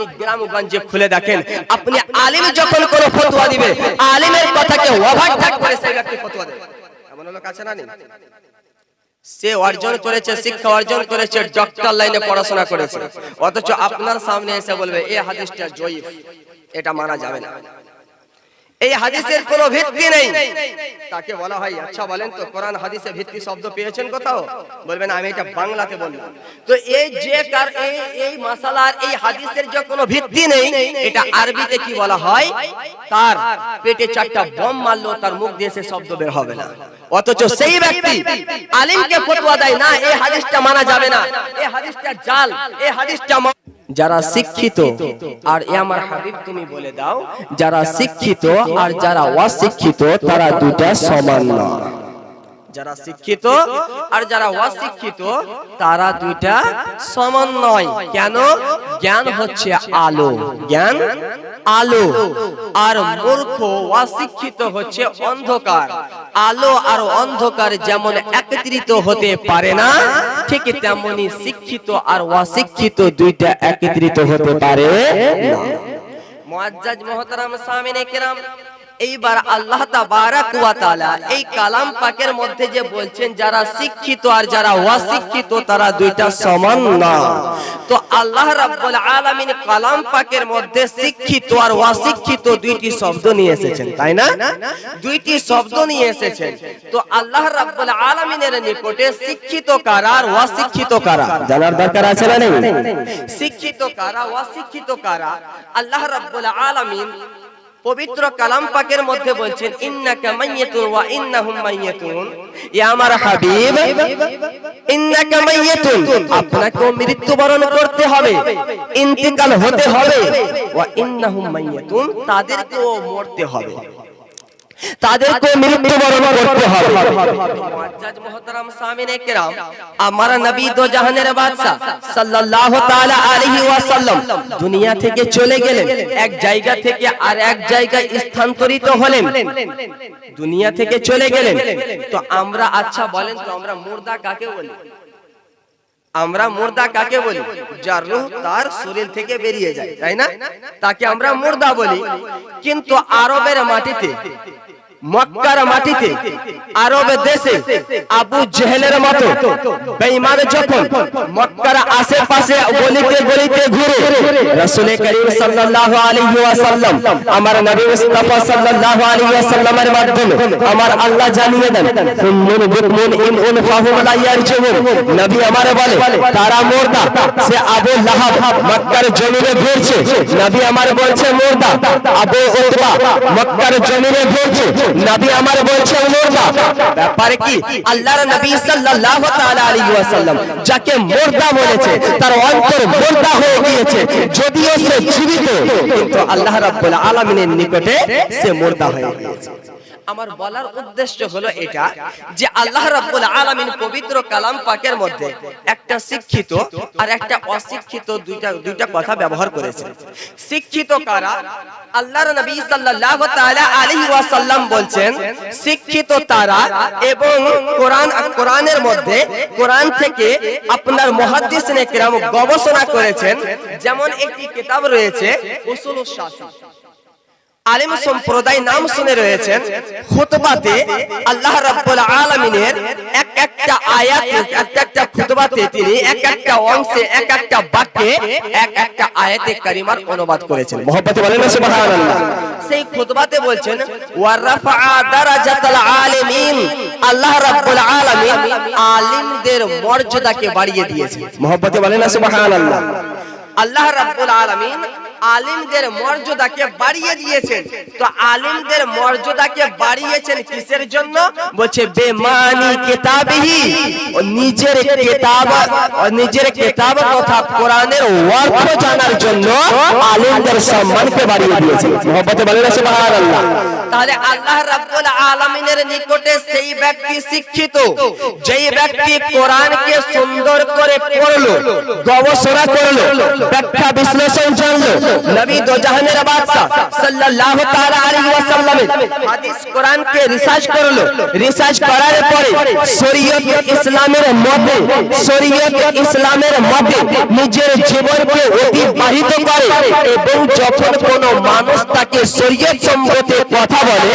আপনি গ্রামগঞ্জে খুলে দেখেন আপনি আলিম যখন কোনো ফতোয়া দিবে আলিমের কথাকে ওভারটেক করে সেই ব্যক্তি ফতোয়া দেবে। এমন লোক আছে না নেই? সে অর্জন করেছে শিক্ষা অর্জন করেছে ডক্টর লাইনে পড়াশোনা করেছে। অথচ আপনার সামনে এসে বলবে এ হাদিসটা জয়ীফ এটা মানা যাবে না। এই হাদিসের কোনো ভিত্তি নেই। তাকে বলা হয় আচ্ছা বলেন তো কোরআন হাদিসে ভিত্তি শব্দ পেয়েছেন কোথাও? বলবেন আমি এটা বাংলাতে বললাম। তো এই যে কার এই এই মাসালার এই হাদিসের যে কোনো ভিত্তি নেই এটা আরবিতে কি বলা হয়? তার পেটে চারটা বম মারলো তার মুখ দিয়ে সে শব্দ বের হবে না। অথচ সেই ব্যক্তি আলিমকে ফতোয়া দেয় না এই হাদিসটা মানা যাবে না। এই হাদিসটা জাল এই হাদিসটা যারা শিক্ষিত আর এ আমার হাবিব তুমি বলে দাও যারা শিক্ষিত আর যারা অশিক্ষিত তারা দুটা সমান নয়। যারা শিক্ষিত আর যারা অশিক্ষিত তারা দুইটা সমান নয়। কেন? জ্ঞান হচ্ছে আলো। জ্ঞান আলো। আর মূর্খ অশিক্ষিত হচ্ছে অন্ধকার। আলো আর অন্ধকার যেমন একত্রিত হতে পারে না ঠিক তেমনি শিক্ষিত আর অশিক্ষিত দুইটা একত্রিত হতে পারে না। মুআজ্জাজ মুহতারাম সামিনে কিরাম এইবার আল্লাহ এই কালাম পাকের মধ্যে যে বলছেন, যারা শিক্ষিত আর যারা অশিক্ষিত, তারা দুইটা সমান না। তো আল্লাহ রাব্বুল আলামিন কালাম পাকের মধ্যে শিক্ষিত আর অশিক্ষিত দুইটি শব্দ নিয়ে এসেছেন, তাই না? দুইটি শব্দ নিয়ে এসেছেন। তো আল্লাহ রাব্বুল আলামিনের নিকটে শিক্ষিত কারা আর অশিক্ষিত কারা? জানার দরকার আছে না শিক্ষিত কারা, অশিক্ষিত কারা? আল্লাহ রাব্বুল আলামিন পবিত্র কালাম পাকের মধ্যে বলছেন, ইন্নাকা মাইয়াতুন ওয়া ইন্নাহুম মাইয়াতুন। ইয়া আমার হাবিব, ইন্নাকা মাইয়াতুন আপনাকে মৃত্যুবরণ করতে হবে, ইন্তিকাল হতে হবে। ওয়া ইন্নাহুম মাইয়াতুন, তাদেরকেও মরতে হবে। তাদেরকে মৃত্যুবরণ করতে হবে। মুআজ্জাজ মুহতারাম সামিনে কিরাম আমার নবী দো জাহানের বাদশা সাল্লাল্লাহু তাআলা আলাইহি ওয়াসাল্লাম দুনিয়া থেকে চলে গেলেন এক জায়গা থেকে আর এক জায়গায় স্থানান্তরিত হলেন। দুনিয়া থেকে চলে গেলেন। তো আমরা আচ্ছা বলেন তো আমরা মুর্দা কাকে বলি? আমরা মুর্দা কাকে বলি? যার রুহ তার শরীর থেকে বেরিয়ে যায় তাই না? তাকে আমরা মুর্দা বলি। কিন্তু আরবের মাটিতে মক্কার মাটিতে আরবের দেশে আবু জেহেলের মতো বেঈমান যখন মক্কার আশেপাশে গলিতে গলিতে ঘুরে রাসূল করিম সাল্লাল্লাহু আলাইহি ওয়াসাল্লাম, আমার নবী মুস্তাফা সাল্লাল্লাহু আলাইহি ওয়াসাল্লামের মাধ্যমে আমার আল্লাহ জানিয়ে দেন সুন্নুন বুকমুন ইন ফাহুম লা ইয়ারজুন নবী আমারে বলে, তারা মুর্দা, সে আবু লাহাব মক্কার জমিনে ঘুরছে। নবী আমারে বলছে, মুর্দা, আবু উতবা মক্কার জমিনে ঘুরছে। নবী আমার বলছে মুর্দা ব্যাপারে কি? আল্লাহর নবী সাল্লাল্লাহু তাআলা আলাইহি ওয়াসাল্লাম যাকে মুর্দা বলেছে, তার অন্তর মুর্দা হয়ে গিয়েছে, যদিও সে জীবিত, কিন্তু আল্লাহ রাব্বুল আলামিনের নিকটে সে মুর্দা হয়ে গিয়েছে। আমার বলার উদ্দেশ্য হলো এটা যে আল্লাহ রাব্বুল আলামিন পবিত্র কালাম পাকের মধ্যে একটা শিক্ষিত আর একটা অশিক্ষিত দুইটা দুইটা কথা ব্যবহার করেছে। শিক্ষিত কারা? আল্লাহর নবী সাল্লাল্লাহু তাআলা আলাইহি ওয়াসাল্লাম বলছেন শিক্ষিত তারা এবং কোরআন কোরআনের মধ্যে কোরআন থেকে আপনার মুহাদ্দিসিনে কিরাম গবেষণা করেছেন। যেমন একটি কিতাব রয়েছে উসুলুস শাসি আলেম সম্প্রদায় নাম শুনে রয়েছেন খুতবাতে আল্লাহ রাব্বুল আলামিনের এক একটা আয়াত এক একটা খুতবাতে তিনি এক একটা অংশে এক একটা বাক্যে এক একটা আয়াতে কারিমার অনুবাদ করেছেন। মোহব্বতে বলেন সুবহানাল্লাহ। সেই খুতবাতে বলছেন ওয়ারাফা দারাজাতাল আলিমিন। আল্লাহ রাব্বুল আলামিন আলিমদের মর্যাদাকে বাড়িয়ে দিয়েছে মোহব্বতে বলেন সুবহানাল্লাহ। আল্লাহ রাব্বুল আলামিন আলিমদের মর্যাদাকে বাড়িয়ে দিয়েছেন। তো আলিমদের মর্যাদাকে বাড়িয়েছেন কিসের জন্য? বলছে, বেমানি কিতাবিহি নিজের কিতাব নিজের কিতাব তথা কোরআনের অর্থ জানার জন্য আলিমদের সম্মানকে বাড়িয়ে দিয়েছেন। মোহব্বতে বলেন না, সুবহানাল্লাহ। তাহলে আল্লাহ রাব্বুল আলামিনের নিকটে সেই ব্যক্তি শিক্ষিত, যেই ব্যক্তি কোরআনকে সুন্দর করে পড়ল, গবেষণা করল, ব্যাখ্যা বিশ্লেষণ জানলো নবী দো জাহানের বাদশা সাল্লাল্লাহু তাআলা আলাইহি রিসার্চ করল। রিসার্চ করার পরে শরীয়ত ইসলামের মতে শরীয়ত ইসলামের মতে নিজের জীবনকে অতিবাহিত করে এবং যখন কোনো মানুষ তাকে শরীয়ত সম্মত কথা বলে,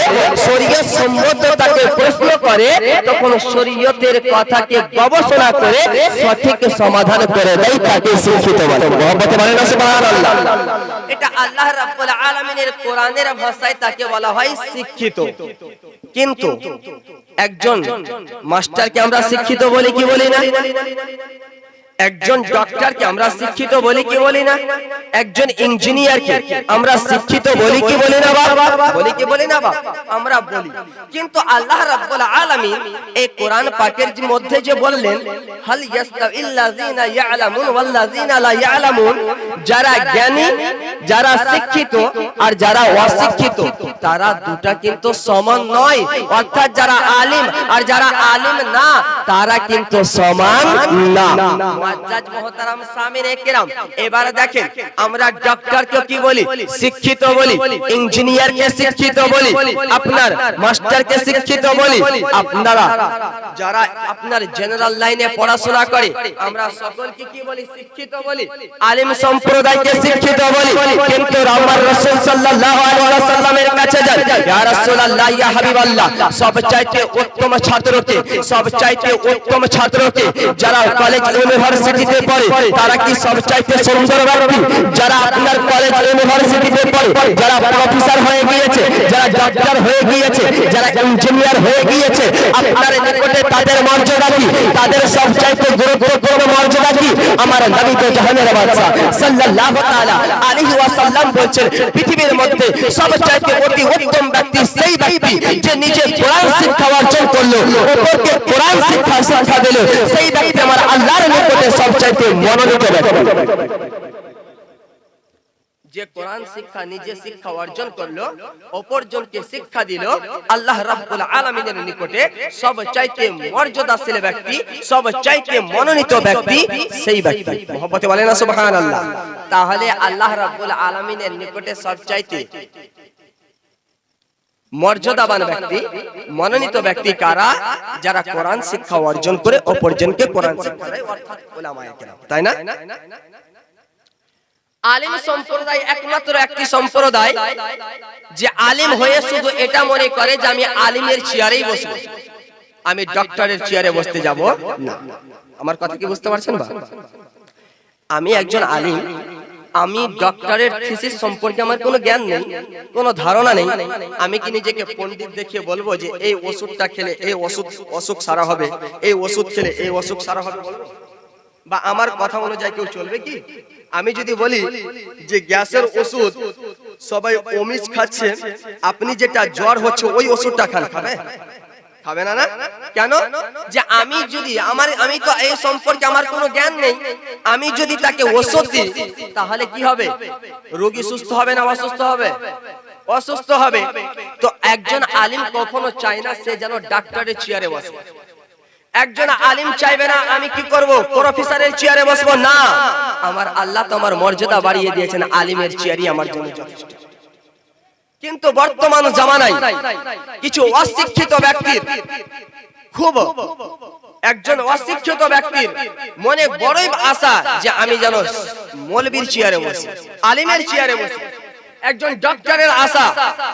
শরীয়ত সম্মত তাকে প্রশ্ন করে, তখন শরীয়তের কথাকে গবেষণা করে সঠিক সমাধান করে দেয়, তাকে শিক্ষিত বলে। মহব্বতে বলে না সুবহানাল্লাহ। এটা আল্লাহ রাব্বুল আলামিনের কোরআনের ভাষায় তাকে বলা হয় শিক্ষিত। কিন্তু একজন মাস্টারকে আমরা শিক্ষিত বলি কি বলি না? একজন ডক্টরকে আমরা শিক্ষিত বলি কি বলি না? একজন ইঞ্জিনিয়ারকে আমরা শিক্ষিত বলি কি বলি না বাবা বলি কি বলি না বাবা আমরা বলি। কিন্তু আল্লাহ রাব্বুল আলামিন এই কোরআন পাকের মধ্যে যে বললেন, হাল ইয়াস্তাবিল্লাযিনা ইয়ালামুন ওয়াল্লাযিনা লা ইয়ালামুন যারা জ্ঞানী, যারা শিক্ষিত আর যারা অশিক্ষিত, তারা দুটা কিন্তু সমান নয়। অর্থাৎ যারা আলিম আর যারা আলিম না, তারা কিন্তু সমান না। মুআজ্জাজ মুহতারাম সামিনে কেরাম এবারে দেখেন আমরা ডক্টরকে কি বলি? শিক্ষিত বলি ইঞ্জিনিয়ারকে শিক্ষিত বলি আপনার মাস্টারকে শিক্ষিত বলি আপনারা যারা আপনার জেনারেল লাইনে পড়াশোনা করে আমরা সকলকে কি বলি? শিক্ষিত বলি আলিম সম্প্রদায়কে শিক্ষিত বলি। কিন্তু আমার রাসূল সাল্লাল্লাহু আলাইহি ওয়াসাল্লামের কাছে যান ইয়া রাসূলুল্লাহ ইয়া হাবিবাল্লাহ সবচাইতে উত্তম ছাত্রকে সবচাইতে উত্তম ছাত্রকে যারা কলেজ ইউনিভার্সিটিতে পড়ে, তারা কি সবচাইতে সুন্দর ব্যক্তি? যারা আপনার কলেজ ইউনিভার্সিটিতে পড়ে, যারা প্রফেসর হয়ে গিয়েছে, যারা ডক্টর হয়ে গিয়েছে, যারা ইঞ্জিনিয়ার হয়ে গিয়েছে, আপনার নিকটে তাদের মর্যাদা কি? তাদের সবচাইতে গুরুত্বপূর্ণ মর্যাদা কি? আমার নবী জাহানের বাদশা সাল্লাল্লাহু তাআলা আলাইহি ওয়াসাল্লাম বলছেন, পৃথিবীর মধ্যে সবচাইতে অতি উত্তম ব্যক্তি সেই ব্যক্তি যে নিজে কোরআন শিক্ষা অর্জন করল, অপরকে কোরআন শিক্ষা শিক্ষা দিল। সেই ব্যক্তি আমার আল্লাহর নিকটে সবচাইতে মনোনীত যে কোরআন শিক্ষা নিজে শিক্ষা অর্জন করল, অপরজনকে শিক্ষা দিল, আল্লাহ রাব্বুল আলামিনের নিকটে সব চাইতে মর্যাদাশীল ব্যক্তি সব চাইতে মনোনীত ব্যক্তি সেই ব্যক্তি। মোহব্বতে বলেন না, সুবহানাল্লাহ? তাহলে আল্লাহ রাব্বুল আলামিনের নিকটে সব চাইতে মর্যাদাবান ব্যক্তি, মনোনীত ব্যক্তি কারা? যারা কোরআন শিক্ষা অর্জন করে অপরজনকে কোরআন শিক্ষা দেয়, অর্থাৎ উলামায়ে কেরাম। তাই না? আলিম সম্প্রদায় একমাত্র একটি সম্প্রদায় যে আলিম হয়ে শুধু এটা মনে করে যে আমি আলিমের চেয়ারেই বসবো। আমি ডক্টরের চেয়ারে বসতে যাব? না। আমার কথা কি বুঝতে পারছেন বা? আমি একজন আলিম আমি ডক্টরের থিসিস সম্পর্কে আমার কোনো জ্ঞান নেই, কোনো ধারণা নেই। আমি কি নিজেকে পণ্ডিত দেখিয়ে বলব যে এই ওষুধটা খেলে এই ওষুধ অসুখ সারা হবে? এই ওষুধ খেলে এই অসুখ সারা হবে বা আমার কথা অনুযায়ী কেউ চলবে কি? আমি যদি বলি যে গ্যাসের ওষুধ সবাই অমিষ খাচ্ছে, আপনি যেটা জ্বর হচ্ছে ওই ওষুধটা খান খাবে খাবে না না? কেন? যে আমি যদি আমার আমি তো এই সম্পর্কে আমার কোনো জ্ঞান নেই। আমি যদি তাকে ওষুধ দিই, তাহলে কি হবে? রোগী সুস্থ হবে না অসুস্থ হবে? অসুস্থ হবে। তো একজন আলিম কখনো চায় না সে যেন ডাক্তারের চেয়ারে বসে। একজন আলিম চাইবে না, আমি কি করব? প্রফেসরের চেয়ারে বসবো? না। আমার আল্লাহ তো আমার মর্যাদা বাড়িয়ে দিয়েছেন, আলিমের চেয়ারই আমার জন্য যথেষ্ট। কিন্তু বর্তমান জামানায় কিছু অশিক্ষিত ব্যক্তির, খুব একজন অশিক্ষিত ব্যক্তির মনে বড়ই আশা যে আমি যেন মলবির চেয়ারে বসি, আলিমের চেয়ারে বসি। একজন ডক্টরের আশা।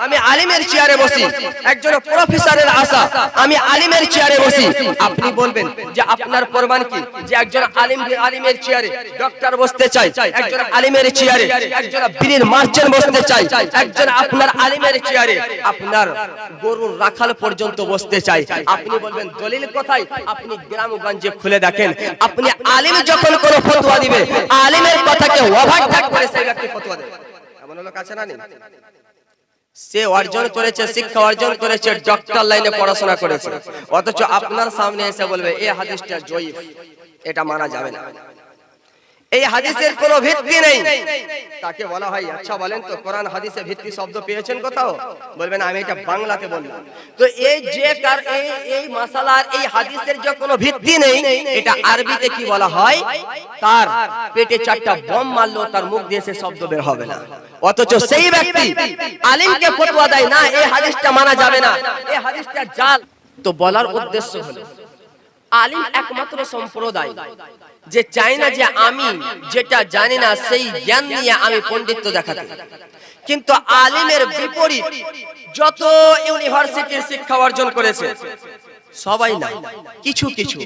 আমি আলিমের চেয়ারে বসি। একজন প্রফেসরের আশা। আমি আলিমের চেয়ারে বসি। আপনি বলবেন যে আপনার প্রমাণ কি? যে একজন আলিম আলিমের চেয়ারে ডক্টর বসতে চাই। একজন আলিমের চেয়ারে একজন বীরের মার্চেন্ট বসতে চাই। একজন আপনার আলিমের চেয়ারে আপনার গরুর রাখাল পর্যন্ত বসতে চাই। আপনি বলবেন, দলিল কোথায়? আপনি গ্রামগঞ্জে খুলে দেখেন। আপনি আলিম যখন কোনো ফতোয়া দিবে, আলিমের কথাকে ওভারটেক করে সেই ব্যক্তি ফতোয়া দেবে। এমন লোক আছে না নেই? সে অর্জন করেছে, শিক্ষা অর্জন করেছে ডক্টর লাইনে পড়াশোনা করেছে অথচ আপনার সামনে এসে বলবে, এ হাদিসটা জয়ীফ, এটা মানা যাবে না এই হাদিসের কোনো ভিত্তি নেই। তাকে বলা হয় আচ্ছা বলেন তো, কোরআন, হাদিসে ভিত্তি শব্দ পেয়েছেন কোথাও? বলবেন, আমি এটা বাংলাতে বললাম। তো এই যে কার এই এই মাসালার, এই হাদিসের যে কোনো ভিত্তি নেই, এটা আরবিতে কি বলা হয়? তার পেটে চারটা বম মারলো তার মুখ দিয়ে সে শব্দ বের হবে না। অথচ সেই ব্যক্তি আলিমকে ফতোয়া দেয়, না, এই হাদিসটা মানা যাবে না। এই হাদিসটা জাল। তো বলার উদ্দেশ্য হলো, আলিম একমাত্র সম্প্রদায়। যে চাই না যে আমি, যেটা জানি না সেই জ্ঞান নিয়ে আমি পণ্ডিত্য দেখাতে। কিন্তু আলিমের বিপরীত যত ইউনিভার্সিটির শিক্ষা অর্জন করেছে সবাই না কিছু কিছু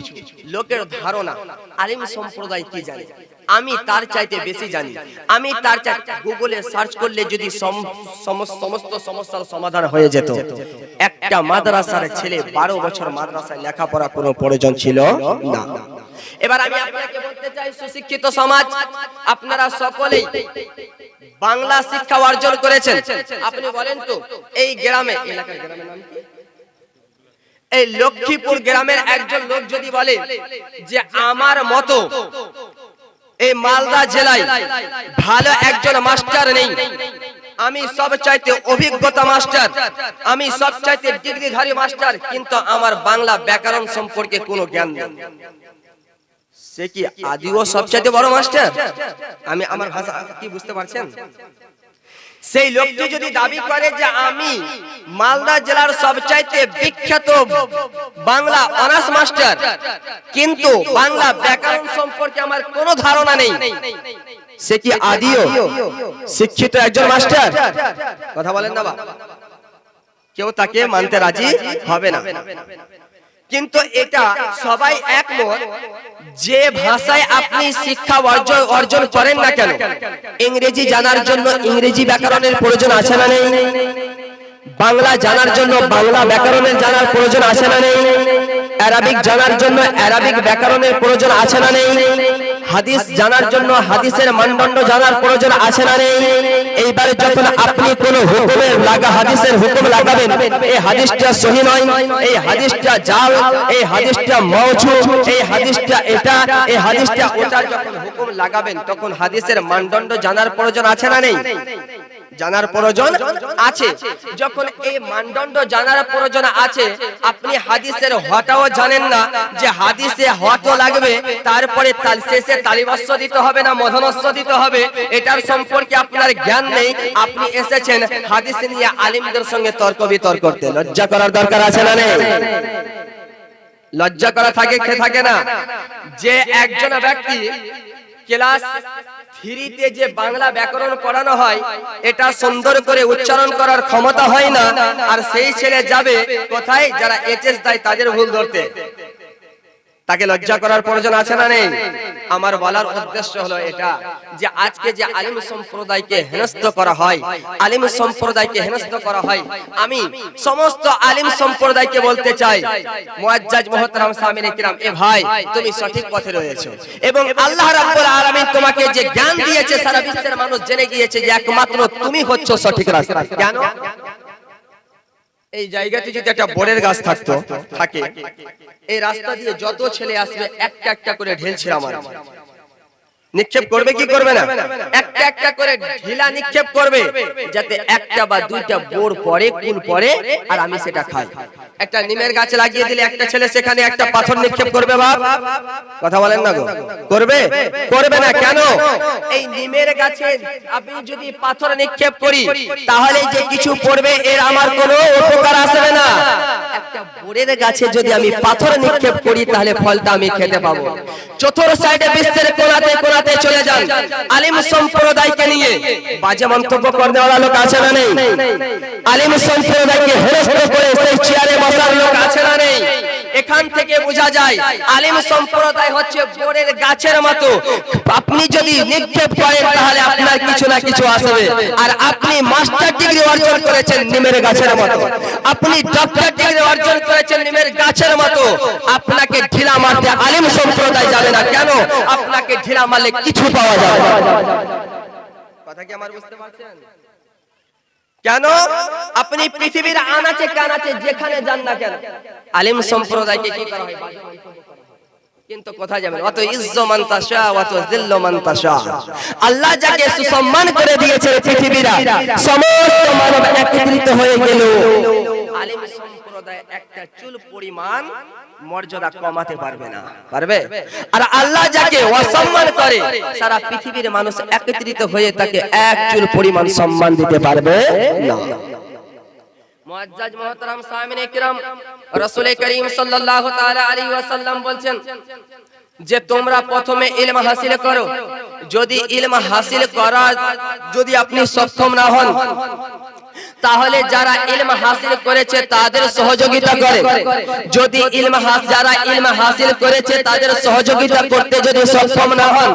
লোকের ধারণা আলিম সম্প্রদায় কি জানে? আমি তার চাইতে বেশি জানি। আমি তার চাইতে গুগলে সার্চ করলে যদি সম- সম- সমস্ত সমস্যার সমাধান হয়ে যেত। একটা মাদ্রাসার ছেলে বারো বছর মাদ্রাসায় লেখাপড়া কোনো প্রয়োজন ছিল না। এবার আমি আপনাকে বলতে চাই সুশিক্ষিত সমাজ আপনারা সকলেই বাংলা শিক্ষা অর্জন করেছেন। আপনি বলেন তো এই গ্রামে এলাকার গ্রামের নাম কি? এই লক্ষ্মীপুর গ্রামের একজন লোক যদি বলে যে আমার মতো এই মালদা জেলায় ভালো একজন মাস্টার নেই, আমি সব চাইতে অভিজ্ঞতা মাস্টার, আমি সব চাইতে ডিগ্রিধারী মাস্টার, কিন্তু আমার বাংলা ব্যাকরণ সম্পর্কে কোনো জ্ঞান নেই। সে কি আদিও সবচাইতে বড় মাস্টার? আমি আমার ভাষা কি বুঝতে পারছেন? সেই লোকটি যদি দাবি করে যে আমি মালদা জেলার সবচাইতে বিখ্যাত বাংলা অনার্স মাস্টার, কিন্তু বাংলা ব্যাকরণ সম্পর্কে আমার কোনো ধারণা নেই, সে কি আদিও শিক্ষিত একজন মাস্টার? কথা বলেন না কেউ তাকে মানতে রাজি হবে না। কিন্তু এটা সবাই একমত যে ভাষায় আপনি শিক্ষা অর্জন অর্জন করেন না কেন? ইংরেজি জানার জন্য ইংরেজি ব্যাকরণের প্রয়োজন আছে না নেই? বাংলা জানার জন্য বাংলা ব্যাকরণের জানার প্রয়োজন আছে না নেই? অ্যারাবিক জানার জন্য অ্যারাবিক ব্যাকরণের প্রয়োজন আছে না নেই? হাদিস জানার জন্য হাদিসের মানদণ্ড জানার প্রয়োজন আছে না নেই? এইবারে যখন আপনি কোন হুকুমের লাগা হাদিসের হুকুম লাগাবেন, এই হাদিসটা সহি নয়, এই হাদিসটা জাল, এই হাদিসটা মৌছু এই হাদিসটা এটা, এই হাদিসটা ওটা যখন হুকুম লাগাবেন, তখন হাদিসের মানদণ্ড জানার প্রয়োজন আছে না নেই? জানার প্রয়োজন আছে। যখন এই মানদণ্ড জানার প্রয়োজন আছে, আপনি হাদিসের হটাও জানেন না যে হাদিসে হটও লাগবে, তারপরে তার শেষে তালিবাস্য দিতে হবে না মধনস্য দিতে হবে? এটার সম্পর্কে আপনার জ্ঞান নেই। আপনি এসেছেন হাদিস নিয়ে আলিমদের সঙ্গে তর্ক বিতর্ক করতে। লজ্জা করার দরকার আছে না নেই? লজ্জা করা থাকে থাকে না? যে একজন ব্যক্তি ক্লাস থ্রিতে যে বাংলা ব্যাকরণ পড়ানো হয়, এটা সুন্দর করে উচ্চারণ করার ক্ষমতা হয় না, আর সেই ছেলে যাবে কোথায়? যারা এইচএস দেয় তাদের ভুল ধরতে। তাকে লজ্জা করার প্রয়োজন আছে না নেই? আমার বলার উদ্দেশ্য হলো এটা যে আজকে যে আলিম সম্প্রদায়কে হেনস্থ করা হয় আলিম সম্প্রদায়কে হেনস্থ করা হয় আমি সমস্ত আলিম সম্প্রদায়কে বলতে চাই মুআজ্জাজ মুহতারাম সামিনে কিরাম এ ভাই তুমি সঠিক পথে রয়েছো। এবং আল্লাহ রাব্বুল আলামিন তোমাকে যে জ্ঞান দিয়েছে সারা বিশ্বের মানুষ জেনে গিয়েছে যে একমাত্র তুমি হচ্ছ সঠিক রাস্তা। কেন? এই জায়গাতে যদি একটা বরের গাছ থাকতো থাকে। এই রাস্তা দিয়ে যত ছেলে আসবে একটা একটা করে ঢেলছে আমার। নিক্ষেপ করবে কি করবে না? একটা একটা করে ঢিলা নিক্ষেপ করবে যাতে একটা বা দুইটা বোর পরে কুল পরে আর আমি সেটা খাই। একটা নিমের গাছ লাগিয়ে দিলে একটা ছেলে সেখানে একটা পাথর নিক্ষেপ করবে বাপ? কথা বলেন না গো। করবে? করবে না কেন? এই নিমের গাছে আমি যদি পাথর নিক্ষেপ করি তাহলে যে কিছু পড়বে এর আমার কোনো উপকার আসবে না। একটা বোরের গাছে যদি আমি পাথর নিক্ষেপ করি তাহলে ফলটা আমি খেতে পাবো। চতুর সাইডে বিশ্বের কোনাতে কোনাতে চলে যান। আলিম সম্প্রদায়কে নিয়ে বাজে মন্তব্য করতে ওরা লোক আছে না নেই? আলিম সম্প্রদায়কে হেরস্ত করে সেই চেয়ারে বসার লোক আছে না নেই? এখান থেকে বোঝা যায় আলিম সম্প্রদায় হচ্ছে বোরের গাছের মতো। আপনি যদি নিক্ষেপ করেন তাহলে আপনার কিছু না কিছু আসবে। আর আপনি মাস্টার ডিগ্রি অর্জন করেছেন নিমের গাছের মতো। আপনি ডক্টর ডিগ্রি অর্জন করেছেন নিমের গাছের মতো। আপনাকে ঢিলা মারতে আলিম সম্প্রদায় যাবে না। কেন? আপনাকে ঢিলা মারলে কিছু পাওয়া যাবে কথা কি আমার বুঝতে পারছেন? কেন? আপনি পৃথিবীর আনাচে কানাচে যেখানে যান না কেন? আলিম সম্প্রদায়কে কি করা হয়? কিন্তু কোথায় যাবেন? অত ইজ্জ মান তাশা, অত জিল্ল মানতাশা আল্লাহ যাকে সুসম্মান করে দিয়েছে পৃথিবীরা, সমস্ত মানব একত্রিত হয়ে গেল। আলিম সম্প্রদায় একটা চুল পরিমাণ মর্যাদা কমাতে পারবে না। পারবে? আর আল্লাহ যাকে অসম্মান করে, সারা পৃথিবীর মানুষ একত্রিত হয়ে তাকে এক চুল পরিমাণ সম্মান দিতে পারবে না। মুআজ্জাজ মুহতারাম সামিন ইকরাম রাসূল করিম সাল্লাল্লাহু তাআলা আলাইহি ওয়াসাল্লাম বলছেন, যে তোমরা প্রথমে ইলম হাসিল করো, যদি ইলম হাসিল করা যদি আপনি সক্ষম না হন তাহলে যারা ইলম হাসিল করেছে তাদের সহযোগিতা করে। যদি ইলম যারা ইলম হাসিল করেছে তাদের সহযোগিতা করতে যদি সক্ষম না হন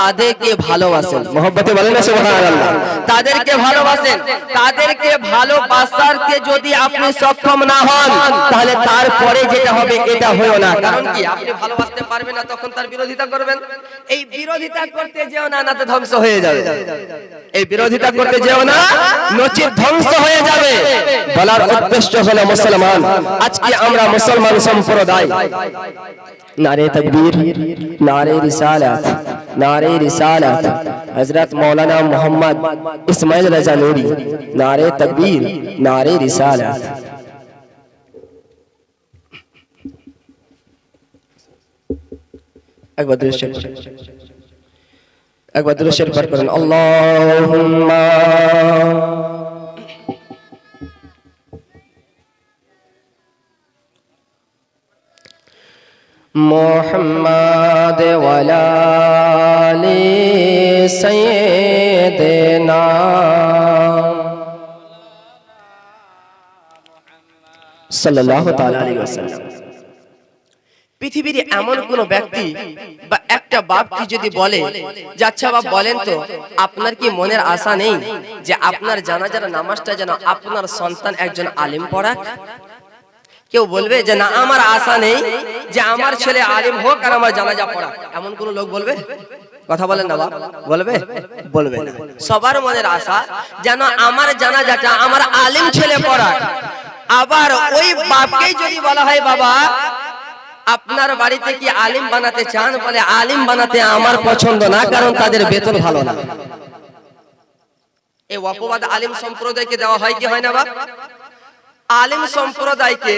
তাদেরকে ভালোবাসেন। মোহব্বতে বলেন না সুবহানাল্লাহ। তাদেরকে ভালোবাসেন। তাদেরকে ভালোবাসারকে যদি আপনি সক্ষম না হন তাহলে তারপরে যেটা হবে এটা হলো না। কারণ কি আপনি ভালোবাসতে পারবেন না তখন তার বিরোধিতা করবেন। এই বিরোধিতা করতে যেও না নাতে ধ্বংস হয়ে যাবে। এই বিরোধিতা করতে যেও না নচিত ধ্বংস হয়ে যাবে। বলার উদ্দেশ্য হলো মুসলমান। আজকে আমরা মুসলমান সম্প্রদায়। নারে তকবীর, নারে রিসালাত নারে রিসালাত। হযরত মাওলানা মোহাম্মদ ইসমাইল রাজা নূরি, নারে তকবীর, নারে রিসালাত। একবার দূরে শরীফ একবার দূরে শরীফ পাঠ করেন। আল্লাহুম্মা محمد وعلى آل سيدنا সাল্লাল্লাহু তাআলা আলাইহি ওয়াসাল্লাম পৃথিবীর এমন কোন ব্যক্তি বা একটা বাপ কি যদি বলে যে আচ্ছা বাপ বলেন তো আপনার কি মনের আশা নেই যে আপনার জানাজার নামাজটা যেন আপনার সন্তান একজন আলিম পড়াক কেউ বলবে যে, না, আমার আশা নেই যে আমার ছেলে আলিম হোক আর আমার জানাজা পড়া। এমন কোন লোক বলবে? কথা বলেন না বলবে? বলবে সবার মনের আশা যেন আমার জানাজাটা আমার আলিম ছেলে পড়া আবার ওই বাপকেই যদি বলা হয়, বাবা, আপনার বাড়িতে কি আলিম বানাতে চান? বলে, আলিম বানাতে আমার পছন্দ না, কারণ তাদের বেতন ভালো না। এই অপবাদ আলিম সম্প্রদায়কে দেওয়া হয় কি হয় না বাপ? আলিম সম্প্রদায়কে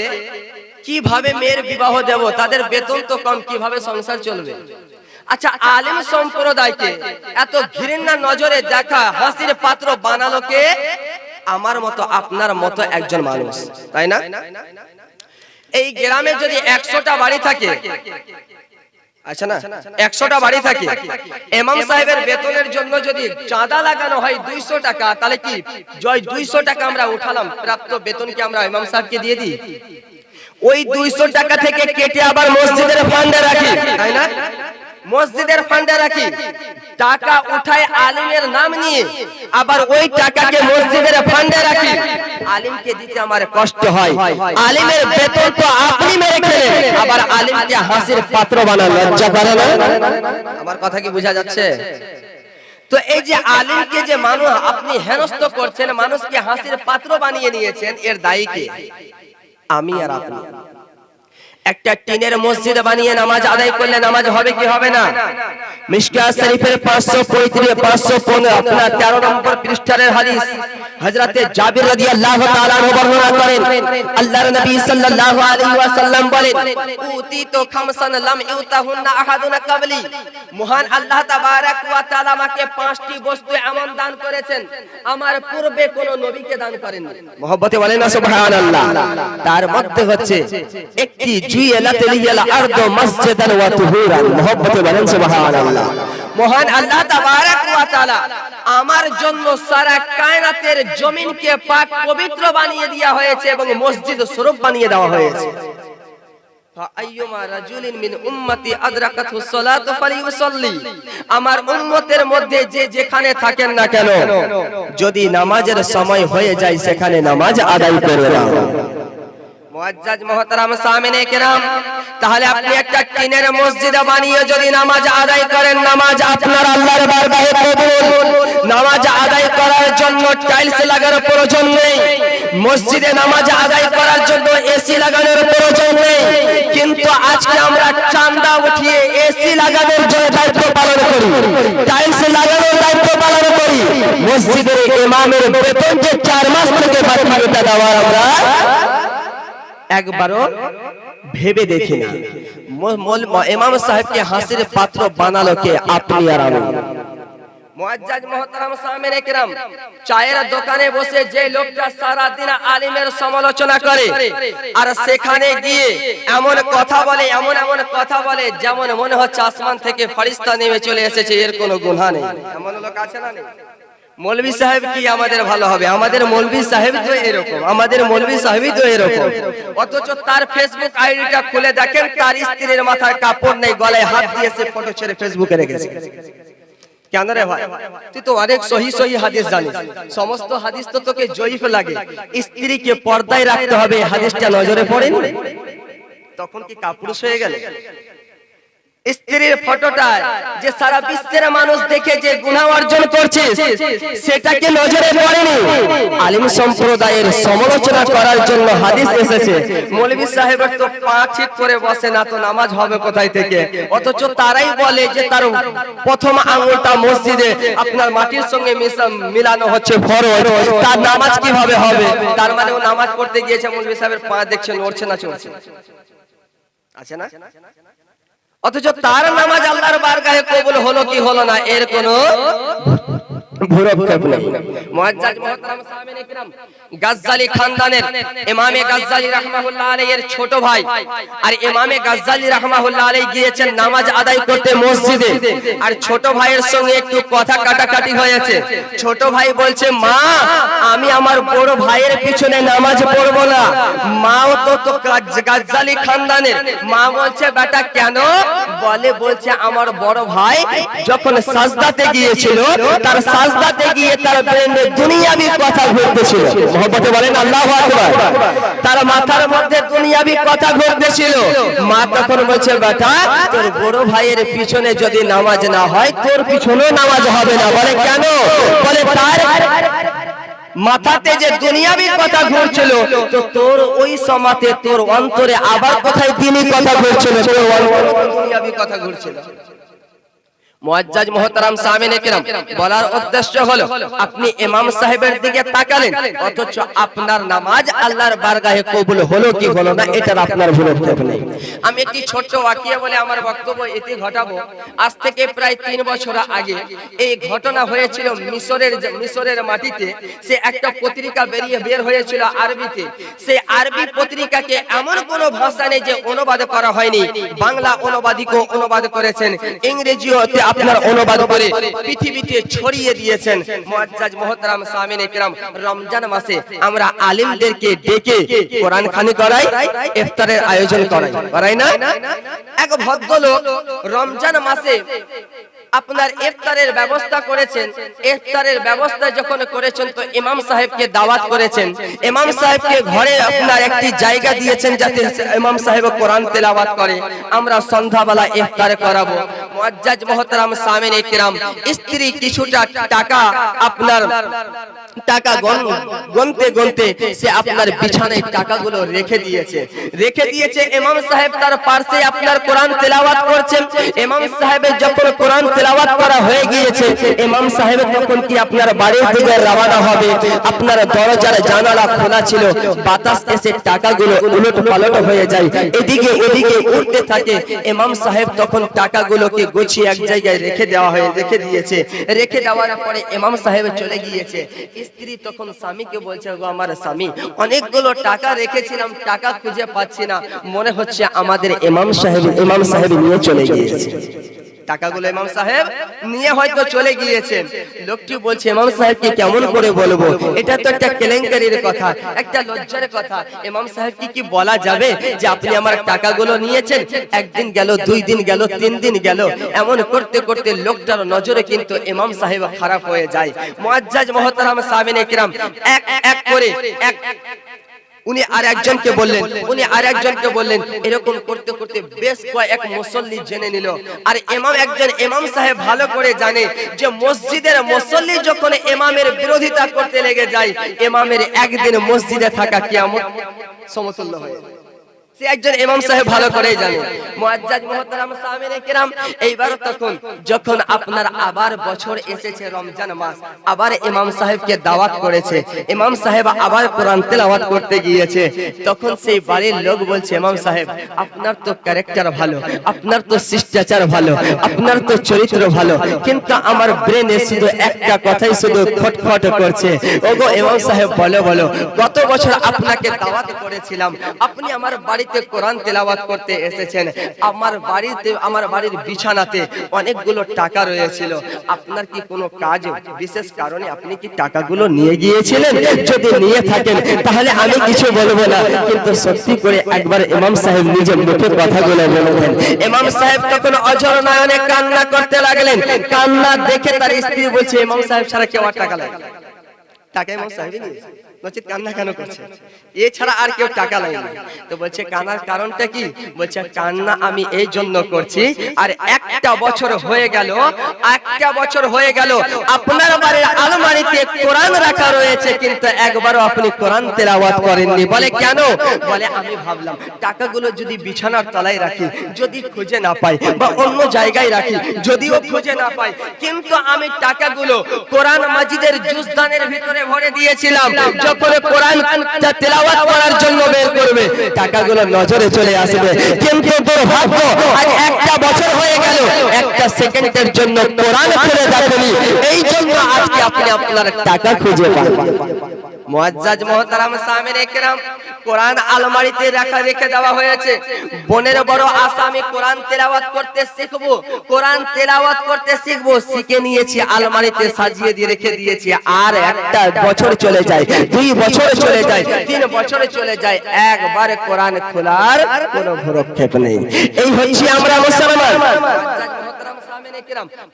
কীভাবে মেয়ের বিবাহ দেব, তাদের বেতন তো কম, কীভাবে সংসার চলবে? আচ্ছা আলিম সম্প্রদায়কে এত ঘৃণা নজরে দেখা, হাসির পাত্র বানালো কে? আমার মতো, আপনার মতো একজন মানুষ, তাই না? এই গ্রামে যদি একশোটা বাড়ি থাকে আচ্ছা না একশোটা বাড়ি থাকে। এমাম সাহেবের বেতনের জন্য যদি চাঁদা লাগানো হয় দুইশো টাকা তাহলে কি জয় দুইশো টাকা আমরা উঠালাম? প্রাপ্ত বেতনকে আমরা ইমাম সাহেবকে দিয়ে দিই। ওই দুইশো টাকা থেকে কেটে আবার মসজিদের ফান্ডে রাখি। তাই না? মসজিদের ফান্ডে রাখি। টাকা উঠায় আলিমের নাম নিয়ে আবার ওই টাকাকে মসজিদের ফান্ডে রাখি। আলিমকে দিতে আমার কষ্ট হয়। আলিমের বেতন তো আপনি মেরে খেলেন। আবার আলিমকে হাসির পাত্র বানান। লজ্জা করে না? আমার কথা কি বোঝা যাচ্ছে? তো এই যে আলিমকে যে মানুষ আপনি হেনস্থ করছেন, মানুষকে হাসির পাত্র বানিয়ে নিয়েছেন, এর দায়ী কে? আমি আর আপনি। একটা টিনের মসজিদ বানিয়ে নামাজ আদায় করলে নামাজ হবে কি হবে না? মিশকাত শরীফের 535 515 আপনার 13 নম্বর পৃষ্ঠার হাদিস। হযরতে জাবির বর্ণনা করেন, আল্লাহর নবী সাল্লাল্লাহু আলাইহি ওয়াসাল্লাম বলেন উতি তো খামসান লাম ইউতাহুন্না ক্বাবলি মহান আল্লাহ ওয়া তাআলা আমাকে পাঁচটি বস্তু এমন দান করেছেন, আমার পূর্বে কোন নবীকে দান বলেন সুবহানাল্লাহ। তার মধ্যে হচ্ছে একটি আমার জন্য সারা কায়নাতের জমিনকে পাক পবিত্র বানিয়ে হয়েছে এবং মসজিদ স্বরূপ বানিয়ে দেওয়া হয়েছে। মধ্যে যে যেখানে থাকেন না কেন, যদি নামাজের সময় হয়ে যায়, সেখানে নামাজ আদায় করে না তাহলে আপনি একটা টিনের মসজিদ বানিয়ে যদি নামাজ আদায় করেন, নামাজ আপনার আল্লাহর বারগাহে কবুল। নামাজ আদায় করার জন্য টাইলস লাগানোর প্রয়োজন নেই। মসজিদে নামাজ আদায় করার জন্য এসি লাগানোর প্রয়োজন নেই। কিন্তু আজকে আমরা চান্দা উঠিয়ে এসি লাগানোর জন্য দায়িত্ব পালন করি। টাইলস লাগানোর দায়িত্ব পালন করি। মসজিদের ইমামের বেতন যে চার মাস থেকে বাকি এটা দেওয়ার আমরা একবারও ভেবে দেখি না। ম- মল- ম- ইমাম সাহেবকে হাসির পাত্র বানালো কে? আপনি আর আমি। মুআজ্জাজ মুহতারাম চায়ের দোকানে বসে যে লোকটা সারা দিন আলিমের সমালোচনা করে আর সেখানে গিয়ে এমন কথা বলে এমন এমন কথা বলে যেমন মনে হচ্ছে আসমান থেকে ফরিস্তা নেমে চলে এসেছে এর কোনো গুনাহ নেই। এমন লোক আছে না নেই? মৌলভী সাহেব কি আমাদের ভালো হবে? আমাদের মৌলভী সাহেব তো এরকম। আমাদের মৌলভী সাহেবই তো এরকম। অথচ তার ফেসবুক আইডিটা খুলে দেখেন, তার স্ত্রীর মাথায় কাপড় নেই, গলায় হাত দিয়ে সে ফটো ছেড়ে ফেসবুকে রেখেছে। কেন রে ভাই? তুই তো অনেক সহি সহি হাদিস জানিস। সমস্ত হাদিস তো তোকে জয়ীফ লাগে। স্ত্রীকে পর্দায় রাখতে হবে হাদিসটা নজরে পড়েন? তখন কি কাপুরুষ হয়ে গেল? স্ত্রীর ফটোটা যে সারা বিশ্বের মানুষ দেখে যে গুণা অর্জন করছে সেটাকে নজরে পড়েনি। আলিম সম্প্রদায়ের সমালোচনা করার জন্য হাদিস এসেছে। মৌলভী সাহেবের তো পাঁচ হিট করে বসে, না তো নামাজ হবে কোথায় থেকে? অথচ তারাই বলে যে তার প্রথম আঙুলটা মসজিদে, আপনার মাটির সঙ্গে মিলানো হচ্ছে ফরজ। তার নামাজ কীভাবে হবে? তার মানে ও নামাজ পড়তে গিয়েছে। মৌলভী সাহেবের পা দেখছে, নড়ছে না চলছে আছে না? অথচ তার নামাজ আল্লাহর বারগাহে কবুল হলো কি হলো না? এর কোনো ভুরক্ষেপ নেই মুআজ্জাজ মুহতারাম সাহাবায়ে কিরাম গাজ্জালি খানদানের ইমামে গাজ্জালি রাহমাহুল্লাহ আলাইহির ছোট ভাই। আর ইমামে গাজ্জালি রাহমাহুল্লাহ আলাইহি গিয়েছেন নামাজ আদায় করতে মসজিদে। আর ছোট ভাইয়ের সঙ্গে একটু কথা কাটাকাটি হয়েছে। ছোট ভাই বলছে মা আমি আমার বড় ভাইয়ের পিছনে নামাজ পড়ব না। মাও তো তো গাজ- গাজ্জালি খানদানের। মা বলছে, বেটা, কেন? বলে, বলছে, আমার বড় ভাই যখন সাজদাতে গিয়েছিল, তার সাজদাতে গিয়ে তার ব্রেনে দুনিয়াবি কথা ঘুরতেছিল। মোহব্বতে বলেন, আল্লাহু আকবার। তার মাথার মধ্যে দুনিয়াবি কথা ঘুরতেছিল। মা তখন বলছে, বেটা, তোর বড় ভাইয়ের পিছনে যদি নামাজ না হয়, তোর পিছনেও নামাজ হবে না। বলে, কেন? বলে, তার মাথাতে যে দুনিয়াবি কথা ঘুরছিল, তো তোর ওই সমাতে তোর অন্তরে আবার কোথায় দিনই কথা ঘুরছিল। তোর দুনিয়াবি কথা ঘুরছিল। মুআজ্জাজ সামিনে বলার উদ্দেশ্য হলো, আপনি ইমাম সাহেবের দিকে তাকালেন, অথচ আপনার নামাজ আল্লাহর বারগাহে কবুল হলো কি হলো না, এটার আপনার আমি একটি ছোট্ট ওয়াকিয়া বলে আমার বক্তব্য ঘটাবো। আজ থেকে প্রায় বছর আগে এই ঘটনা হয়েছিল মিশরের মিশরের মাটিতে, সে একটা পত্রিকা বেরিয়ে বের হয়েছিল আরবিতে। সেই আরবি পত্রিকাকে এমন কোন ভাষা নেই যে অনুবাদ করা হয়নি। বাংলা অনুবাদিকও অনুবাদ করেছেন ইংরেজিওতে আপনার অনুবাদ করে পৃথিবীতে ছড়িয়ে দিয়েছেন। মুআজ্জাজ মুহতারাম সামিন ইকরাম রমজান মাসে আমরা আলিমদেরকে ডেকে কোরআন খানি করাই ইফতারের আয়োজন করাই। করাই। না? এক ভদ্রলোক রমজান মাসে আপনার ইফতারের ব্যবস্থা করেছেন। ইফতারের ব্যবস্থা যখন করেছেন, তো ইমাম সাহেবকে দাওয়াত করেছেন। ইমাম সাহেবকে ঘরে আপনার একটি জায়গা দিয়েছেন যাতে ইমাম সাহেব কোরআন তেলাওয়াত করে। আমরা সন্ধ্যাবেলা ইফতার করাবো। মুআজ্জাজ মুহতারাম সামিন ইকরাম স্ত্রী কিছুটা টাকা আপনার টাকা গনতে গনতে সে আপনার বিছানায় টাকাগুলো রেখে দিয়েছে। রেখে দিয়েছে ইমাম সাহেব তার পার্শ্বে আপনার কোরআন তেলাওয়াত করছেন। ইমাম সাহেবের যখন কোরআন তেলাওয়াত করা হয়ে গিয়েছে ইমাম সাহেব তখন কি আপনার বাড়ির দিকে রওনা হবে? আপনার দরজার জানালা খোলা ছিল বাতাস এসে টাকাগুলো উলট পালট হয়ে যায়। এদিকে এদিকে উঠতে থাকে। ইমাম সাহেব তখন টাকাগুলোকে গুছিয়ে এক জায়গায় রেখে দেওয়া হয়ে রেখে দিয়েছে রেখে দেওয়ার পরে ইমাম সাহেব চলে গিয়েছে স্ত্রী তখন স্বামীকে বলছে, গো আমার স্বামী, অনেকগুলো টাকা রেখেছিলাম, টাকা খুঁজে পাচ্ছি না। মনে হচ্ছে আমাদের ইমাম সাহেব ইমাম সাহেব নিয়ে চলে গিয়েছে। টাকাগুলো ইমাম সাহেব নিয়ে হয়তো চলে গিয়েছেন লোকটি বলছে ইমাম সাহেবকে কেমন করে বলব এটা তো একটা কেলেঙ্কারির কথা একটা লজ্জার কথা ইমাম সাহেব কি বলা যাবে যে আপনি আমার টাকাগুলো নিয়েছেন একদিন গেল দুই দিন গেল তিন দিন গেল এমন করতে করতে লোকটার নজরে কিন্তু ইমাম সাহেব খারাপ হয়ে যায় মুআজ্জাজ মুহতারাম সামিনে কিরাম এক এক করে এক উনি আর একজনকে বললেন উনি আর একজনকে বললেন এরকম করতে করতে বেশ কয়েক মুসল্লি জেনে নিল আর ইমাম একজন ইমাম সাহেব ভালো করে জানে যে মসজিদের মুসল্লি যখন ইমামের বিরোধিতা করতে লেগে যায় ইমামের একদিন মসজিদে থাকা কিয়ামত সমতুল্য হয়ে যায়। সে একজন ইমাম সাহেব ভালো করেই জানে। মুআজ্জাজ মুহতারাম সামিনে কিরাম এইবার তখন যখন আপনার আবার বছর এসেছে রমজান মাস আবার ইমাম সাহেবকে দাওয়াত করেছে ইমাম সাহেব আবার কোরআন তেলাওয়াত করতে গিয়েছে তখন সেই বাড়ির লোক বলছে ইমাম সাহেব আপনার তো ক্যারেক্টার ভালো আপনার তো শিষ্টাচার ভালো আপনার তো চরিত্র ভালো কিন্তু আমার ব্রেনে শুধু একটা কথাই শুধু খটখট করছে। ওগো ইমাম সাহেব বলো বলো গত বছর আপনাকে দাওয়াত করেছিলাম আপনি আমার বাড়িতে কোরআন তেলাওয়াত করতে এসেছেন। আমার বাড়িতে, আমার বাড়ির বিছানাতে অনেকগুলো টাকা রয়েছিল। আপনার কি কোনো কাজ বিশেষ কারণে আপনি কি টাকাগুলো নিয়ে গিয়েছিলেন? যদি নিয়ে থাকেন, তাহলে আমি কিছু বলব না। কিন্তু সত্যি করে একবার ইমাম সাহেব নিজের মুখে কথাগুলো বলেছেন ইমাম সাহেব তখন অজর নয়নে কান্না করতে লাগলেন। কান্না দেখে তার স্ত্রী বলছে, ইমাম সাহেব ছাড়া কেউ আর টাকা লাগে? টাকা ইমাম সাহেবই নিয়েছে নচিত কান্না কেন করছে? এছাড়া আর কেউ টাকা লাগে না তো বলছে কান্নার কারণটা কি? বলছে কান্না আমি এই জন্য করছি আর একটা বছর হয়ে গেল একটা বছর হয়ে গেল। আপনার বাড়ির আলমারিতে কোরআন রাখা রয়েছে কিন্তু একবারও আপনি কোরআন তেলাওয়াত করেননি। বলে কেন? বলে আমি ভাবলাম টাকাগুলো যদি বিছানার তলায় রাখি যদি খুঁজে না পাই বা অন্য জায়গায় রাখি যদিও খুঁজে না পাই কিন্তু আমি টাকাগুলো কোরআন মাজিদের জুসদানের ভিতরে ভরে দিয়েছিলাম। যখন কোরআন তেলাওয়াত করার জন্য বের করবে, টাকাগুলো নজরে চলে আসবে। কিন্তু দুর্ভাগ্য, আজ একটা বছর হয়ে গেল, একটা সেকেন্ডের জন্য কোরআন খুলে দেখেনি এই জন্য আজকে আপনি আপনার টাকা খুঁজে পান। মুআজ্জাজ মুহতারাম সামিনে কেরাম কোরআন আলমারিতে রাখা, রেখে দেওয়া হয়েছে। বোনের বড় আশা আমি কোরআন তেলাওয়াত করতে শিখব। কোরআন তেলাওয়াত করতে শিখব। শিখে নিয়েছি, আলমারিতে সাজিয়ে দিয়ে রেখে দিয়েছি। আর একটা বছর চলে যায়, দুই বছর চলে যায়, তিন বছর চলে যায়, একবার কোরআন খোলার কোনো ভরক্ষেপ নেই। এই হচ্ছে আমরা মুসলমান।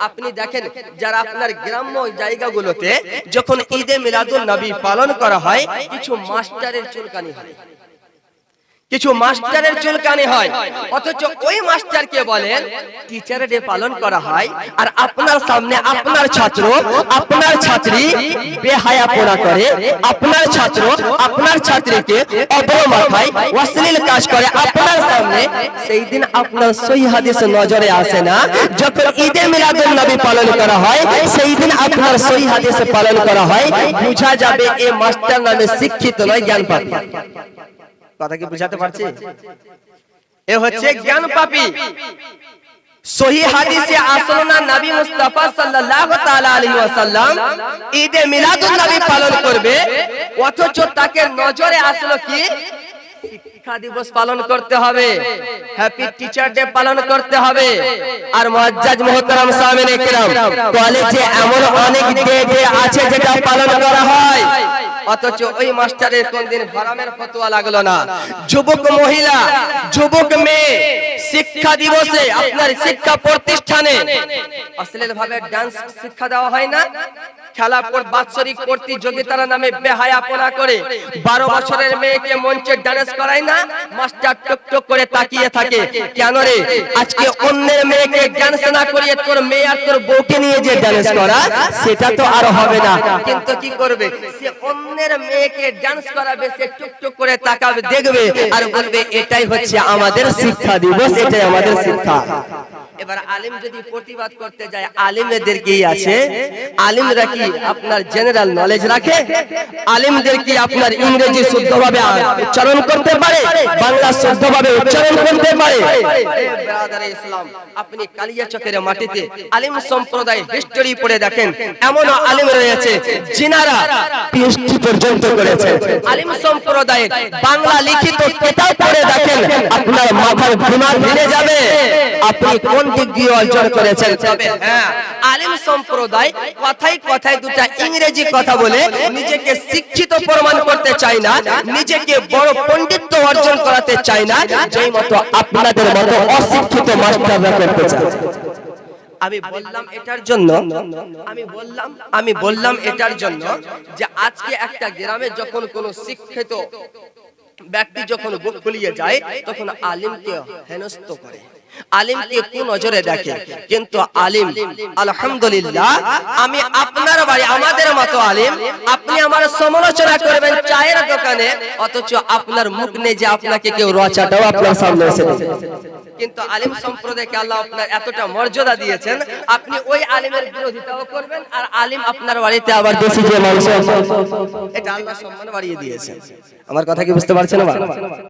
আপনি দেখেন যারা আপনার গ্রাম্য জায়গাগুলোতে যখন ঈদে মিলাদুল নবী পালন করা হয়, কিছু মাস্টারের চুলকানি হয়। কিছু মাস্টারের চুলকানি হয়। অথচ ওই মাস্টারকে বলেন টিচার ডে পালন করা হয় আর আপনার সামনে আপনার ছাত্র আপনার ছাত্রী বেহায়াপনা করে আপনার ছাত্র আপনার ছাত্রীকে অপমাথায় অশ্লীল কাজ করে আপনার সামনে সেই দিন আপনার সহি হাদিস নজরে আসে না। যখন ঈদে মিলাদুল নবী পালন করা হয় সেই দিন আপনার সহি হাদিস পালন করা হয়। বোঝা যাবে এ মাস্টার নামে শিক্ষিত নয় জ্ঞান পাপী কথা কি বুঝাতে পারছি? এ হচ্ছে জ্ঞান পাপী। সহি হাদিসে আসলো নবী মুস্তাফা সাল্লাল্লাহু তাআলা আলাইহি ওয়াসাল্লাম। ঈদে মিলাদুন নবী পালন করবে। অথচ তাকে নজরে আসলো কি? শিক্ষা দিবস পালন করতে হবে। হ্যাপি টিচার ডে পালন করতে হবে। আর মুআজ্জাজ মুহতারাম সামিনে কিরাম কলেজে এমন অনেক ডে ডে আছে যেটা পালন করা হয়। অথচ ওই মাস্টারের কোনদিন হারামের ফতোয়া লাগল না। যুবক মহিলা যুবক মেয়ে শিক্ষা দিবসে আপনার শিক্ষা প্রতিষ্ঠানে। অশ্লীল ভাবে ডান্স শিক্ষা দেওয়া হয় না? খেলা বাৎসরিক প্রতিযোগিতার নামে বেহায়াপনা করে, বারো বছরের মেয়েকে মঞ্চে করায় না মাস্টার করে তাকিয়ে থাকে। কেন রে? আজকে অন্যের মেয়েকে না করিয়ে তোর মেয়ে আর তোর বউকে নিয়ে যে ডান্স করা, সেটা তো আর হবে না। কিন্তু কি করবে? সে অন্যের মেয়েকে ডান্স করাবে, সে করে তাকাবে, দেখবে আর বলবে, এটাই হচ্ছে আমাদের শিক্ষা দিবস, এটাই আমাদের শিক্ষা। এবার আলিম যদি প্রতিবাদ করতে যায় আলিমদের কি আছে? আলিমরা কি আপনার জেনারেল নলেজ রাখে? আলিমদের কি আপনার ইংরেজি শুদ্ধভাবে উচ্চারণ করতে পারে? বাংলা শুদ্ধভাবে উচ্চারণ করতে পারে? ব্রাদার ইসলাম আপনি কালিয়া চকের মাটিতে আলিম সম্প্রদায় হিস্টরি পড়ে দেখেন এমন আলিম রয়েছে যিনারা পিএইচডি পর্যন্ত করেছে। আলিম সম্প্রদায়ের বাংলা লিখিত কিতাব পড়ে দেখেন আপনার মাথার ঘুমা ফিরে যাবে। আপনি কোন অর্জন করেছেন। তবে হ্যাঁ সম্প্রদায় কথাই কথায় দুটা ইংরেজি কথা বলে নিজেকে শিক্ষিত প্রমাণ করতে না, নিজেকে বড় পণ্ডিত্য অর্জন করাতে না, যেই মতো আপনাদের মতো অশিক্ষিত মাস্টাররা করতে আমি বললাম এটার জন্য, আমি বললাম আমি বললাম এটার জন্য যে আজকে একটা গ্রামে যখন কোন শিক্ষিত ব্যক্তি যখন বুক খুলিয়ে যায়, তখন আলিমকে হেনস্ত করে। আলিমকে কোন নজরে দেখে। কিন্তু আলিম, আলহামদুলিল্লাহ, আমি আপনার বাড়ি, আমাদের মতো আলিম, আপনি আমার সমালোচনা করবেন চায়ের দোকানে, অথচ আপনার মুখ নেই যে আপনাকে কেউ রচাটাও আপনার সামনে এসে কিন্তু আলিম সম্প্রদায়কে আল্লাহ আপনার এতটা মর্যাদা দিয়েছেন, আপনি ওই আলিমের বিরোধিতাও করবেন, আর আলিম আপনার বাড়িতে আবার বেশি যে মাংস এটা আল্লাহ সম্মান বাড়িয়ে দিয়েছেন আমার কথা কি বুঝতে পারছেন